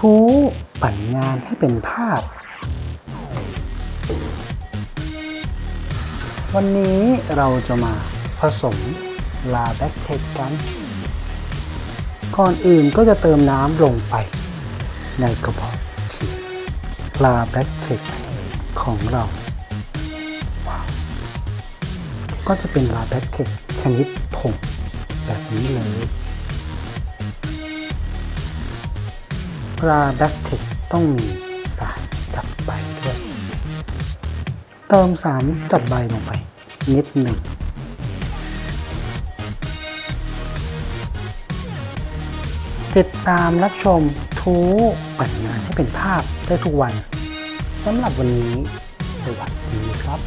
ทูปั่นงานให้เป็นภาพ วันนี้เราจะมาผสมลาแบคเทคกัน ก่อนอื่นก็จะเติมน้ำลงไป ในกระบอกฉีดลาแบคเทคของเราก็จะเป็นลาแบคเทคชนิดผงแบบนี้เลย ลาแบคเทคต้องมีสารจับใบด้วย เติมสารจับใบลงไป นิดหนึ่ง ติดตามรับชมทูปั่นงานให้เป็นภาพได้ทุกวันสำหรับวันนี้ สวัสดีครับ